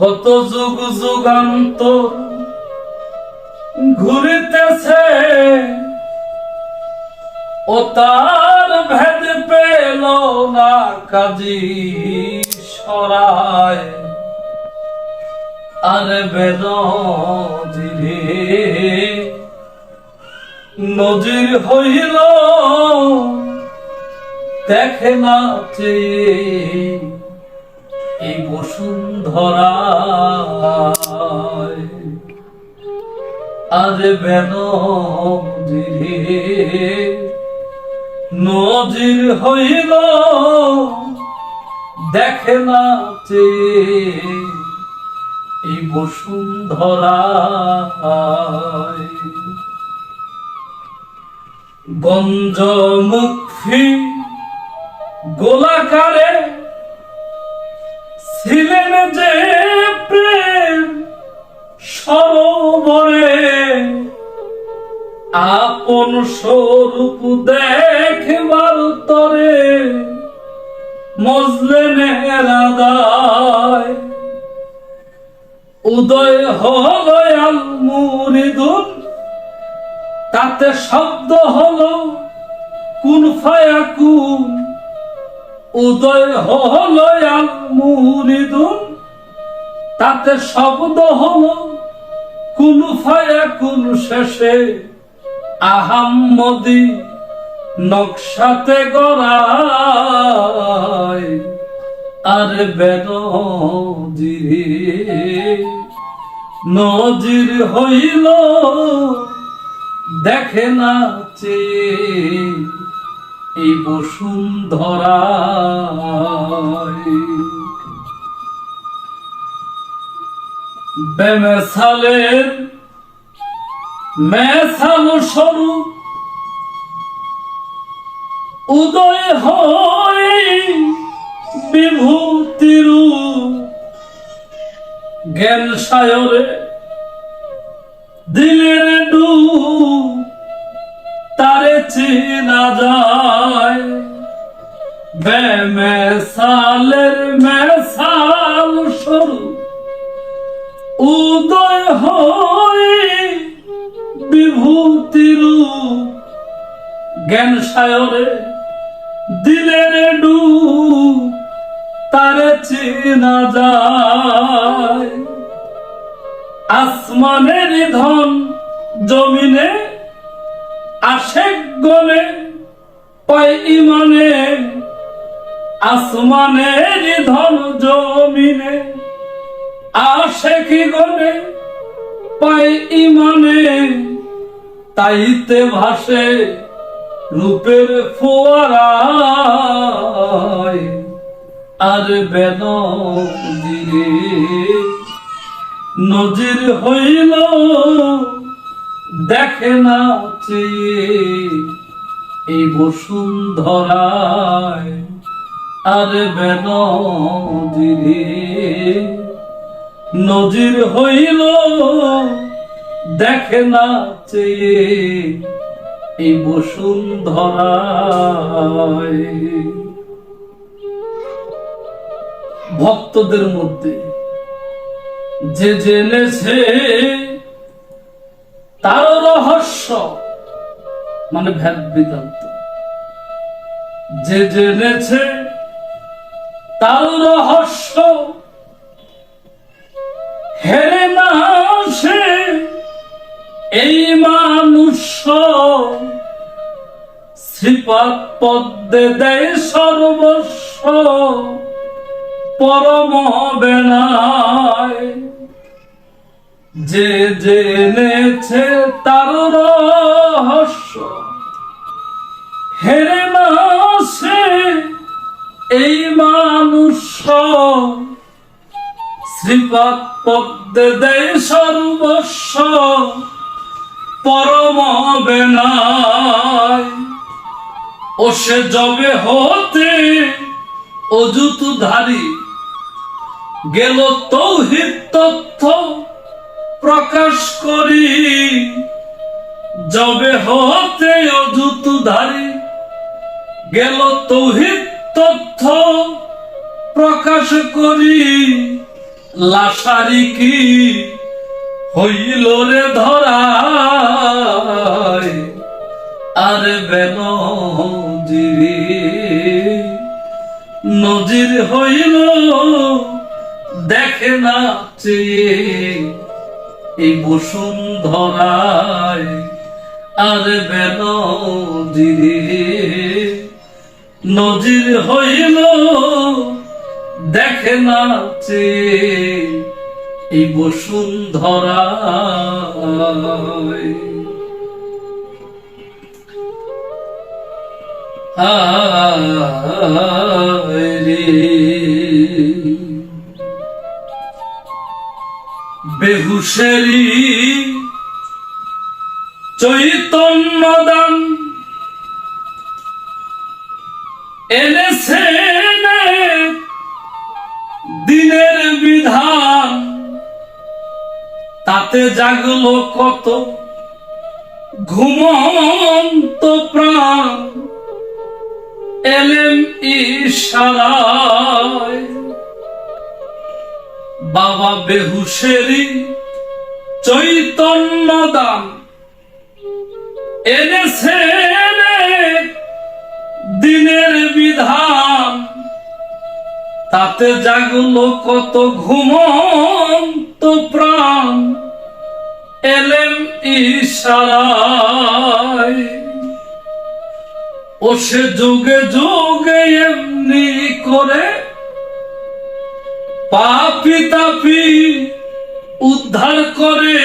কত যুগ যুগান্ত ঘুরিতেছে ও তার ভেদ পেল না কাজী সরায়। আরে বেদ নজির হইল, দেখে না চেয়ে এই বসুন্ধরা আজ বেন নজির হইল দেখে না এই বসুন্ধরা গঞ্জমুখী গোলাকারে ছিলেন যে প্রেম সরোবরে, আপন স্বরূপ দেখবার তরে, মজলে আদায় উদয় হল মুরিদুন, তাতে শব্দ হলো কুন ফায়াকুন উদয় তাতে শব্দ হলো কুন ফায়াকুন শেষে আহাম্মদি নকশাতে গড়ায় আর বেনজিরে নজির হইল দেখে না চেয়ে এই বসুন্ধরা বেমেসালের মেসাল স্বরূপ উদয় হয় বিভূতির জ্ঞান সায়রে দিলের ডু তারে চেনা যায়। বেমেসালের মেসাল স্বরূপ উদয় হয় বিভূতির জ্ঞান সায়রে দিলের ডু তারে চেনা যায় আসমানের ধন জমিনে আসে গলে পায় ইমানে আসমানের ধন জমিনে আসে কি গলে পায় ইমানে, তাইতে ভাসে রূপের ফোয়ারায় আর বেন দিরে নজির হইল দেখে না চেয়ে এই বসুন্ধরায়। আর বেন দিরে নজির হইল, দেখে না চেয়ে এই বসুন্ধরায়। ভক্তদের মধ্যে যে জেনেছে তার রহস্য মানে ভেদ বেদান্ত। যে জেনেছে তার রহস্য। হেরে না সে এই মানুষ শ্রীপাদ পদ্মে দেয় সর্বস্ব। পরম বেনায় যে জেনেছে তার রহস্য। হেরে না এই মানুষ শ্রীপাদ পদ্মে দেয় সর্বস্ব, পরম বেনায় ও সে জবে হতে অজুত ধারী গেল তৌহিদ তথ্য প্রকাশ করি। জবে হতে অজুত ধারী গেল তৌহিদ তথ্য প্রকাশ করি, লাশারি কি হইল রে ধরায়? আর বেন নজির হইল দেখে না চেয়ে। এই বসুন্ধরায় আর বেন নজির হইল দেখে না এই বসুন্ধরায়। হায় রে। বেহুশেরি চৈতন্য এনেছে দিনের বিধান। তাতে জাগলো কত ঘুমন্ত প্রাণ। এলেম ইশারায়। বাবা বেহুশেরি চৈতন্য দান এনেছে দিনের তাতে জাগলো কত ঘুমন্ত প্রাণ। এলেম ইশারায়। ও সে যুগে যুগে এমনি করে পাপি তাপি উদ্ধার করে।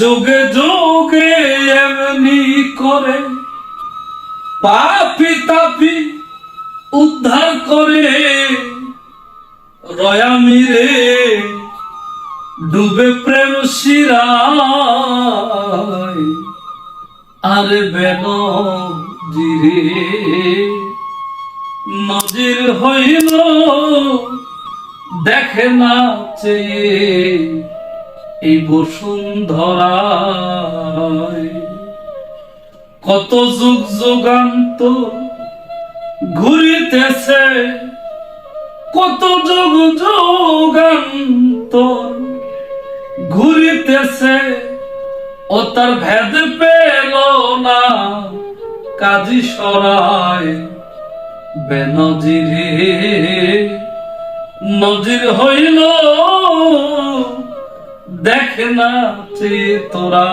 যোগে যোগে এমনি করে পাপি তাপি উদ্ধার করে রয়ামিরে ডুবে প্রেম শিরায়। আরে বেন জিরে, নজির হইল, দেখে না চেয়ে এই বসুন্ধরায়। কত যুগ যুগান্ত ঘুরিতেছে কত যুগ যুগান্ত ঘুরিতেছে ও তার ভেদ পেল না, কাজী সরায় বেনজিরে। নজির হইল, দেখ না চে তোরা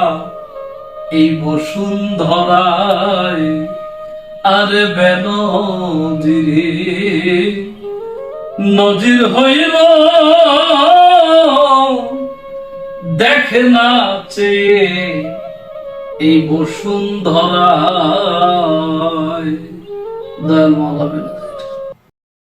এই বসুন্ধরায়। আরে বেনজিরে নজির হইল দেখে না চেয়ে এই বসুন্ধরায়। দয়াল মালা